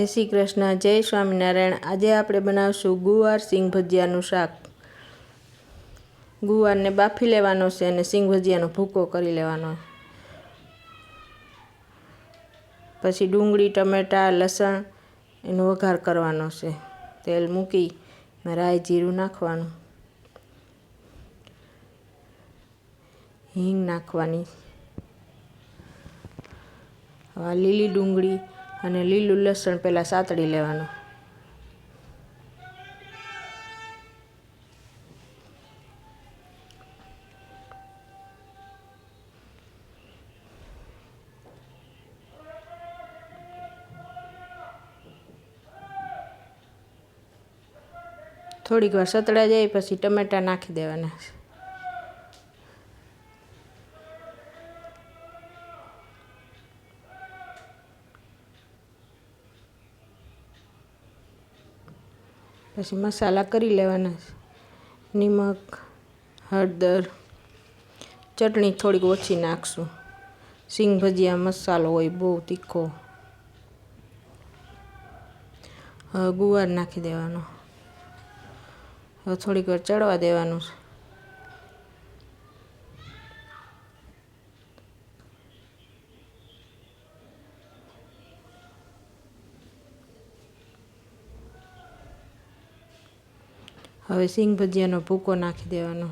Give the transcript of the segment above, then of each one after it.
જય શ્રી કૃષ્ણ, જય સ્વામિનારાયણ. આજે આપણે બનાવશું ગુવાર સિંગ ભજીયાનું શાક. ગુવારને બાફી લેવાનો છે અને સિંગ ભજીયાનો ભૂકો કરી લેવાનો. પછી ડુંગળી, ટમેટાં, લસણ એનો વઘાર કરવાનો છે. તેલ મૂકી રાઈ જીરું નાખવાનું. હિંગ નાખવાની. હવે લીલી ડુંગળી અને લીલું લસણ પહેલાં સાતળી લેવાનું. થોડીક વાર સતળા જાય પછી ટમેટાં નાખી દેવાના. પછી મસાલા કરી લેવાના નિમક, હળદર, ચટણી થોડીક ઓછી નાખશું. સિંગ ભજીયા મસાલો હોય બહુ તીખો. ગુવાર નાખી દેવાનો. હવે થોડીક વાર ચડવા દેવાનું છે. હવે સિંગ ભજીયાનો ભૂકો નાખી દેવાનો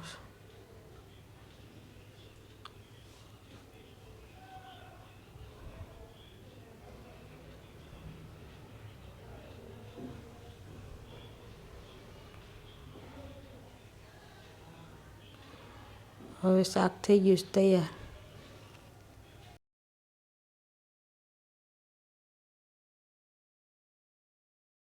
હવે શાક થઈ ગયું છે તૈયાર.